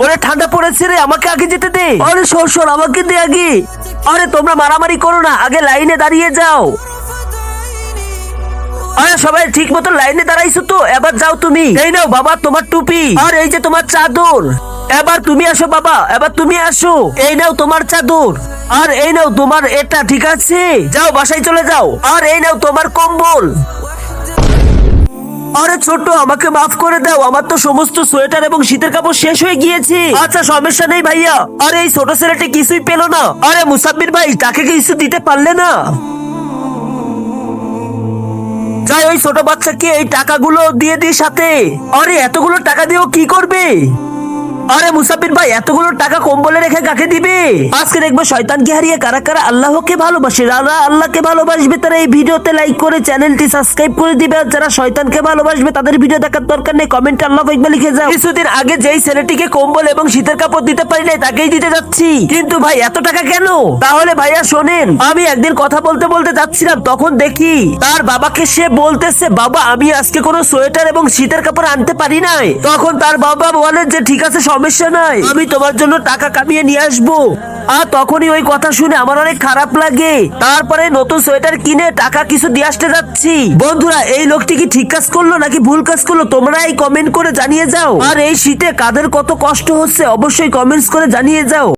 ওরে ঠান্ডা পড়েছে রে, আমাকে আগে যেতে দে। আরে সর সর আমাকে দে আগে। আরে তোমরা মারামারি করো না, আগে লাইনে দাঁড়িয়ে যাও। আরে সবাই ঠিক মতো লাইনে দাঁড়াইছো তো, এবার যাও তুমি। এই নাও বাবা, তোমার টুপি। আর এই যে তোমার চাদর। এবার তুমি আসো বাবা, এবার তুমি আসো। এই নাও তোমার চাদর। আর এই নাও তোমার এটা, ঠিক আছে? যাও, বাসায় চলে যাও। আর এই নাও তোমার কম্বল। আরে ছোট আমাকে মাফ করে দাও। আমার তো সমস্ত সোয়েটার এবং শীতের কাপড় শেষ হয়ে গিয়েছে। আচ্ছা সমস্যা নেই ভাইয়া। আরে এই ছোট ছেলেটা কিছুই পেল না। আরে মুসাব্বির ভাই, তাকে কিছু দিতে পারলে না? যাই, ওই ছোট বাচ্চাকে এই টাকাগুলো দিয়ে দিয়ে সাথে আরে, এতগুলো টাকা দিয়েও কি করবে? আরে মুসাফির ভাই, এতগুলো টাকা কম্বলে রেখে কাকে দিবে? আজকে দেখব শয়তানকে হারিয়ে কারা কারা আল্লাহকে ভালোবাসে। যারা আল্লাহকে ভালোবাসবে, তারা এই ভিডিওতে লাইক করে চ্যানেলটি সাবস্ক্রাইব করে দিবে। আর যারা শয়তানকে ভালোবাসবে, তাদের ভিডিও দেখার দরকার নেই কমেন্টে আল্লাহ একবার লিখে যাও। কিছুদিন আগে যেই ছেলেটিকে কম্বল এবং শীতের কাপড় দিতে পারি নাই, তাকেই দিতে যাচ্ছি। কিন্তু ভাই, এত টাকা কেন? তাহলে ভাইয়া শোনেন, আমি একদিন কথা বলতে বলতে যাচ্ছিলাম, তখন দেখি তার বাবাকে সে বলতেছে, বাবা, আমি আজকে কোনো সোয়েটার এবং শীতের কাপড় আনতে পারি নাই। তখন তার বাবা বলে যে, ঠিক আছে সমস্যা নাই। আমি তোমার জন্য টাকা কামিয়ে নিয়ে আসব। আর তখনই ওই কথা শুনে আমার অনেক খারাপ লাগে। তারপরে নতুন সোয়েটার কিনে টাকা কিছু দিয়ে আসতে যাচ্ছি। বন্ধুরা, এই লোকটি কি ঠিক কাজ করল নাকি ভুল কাজ করল তোমরা এই কমেন্ট করে জানিয়ে যাও। আর এই শীতে কাদের কত কষ্ট হচ্ছে অবশ্যই কমেন্টস করে জানিয়ে যাও।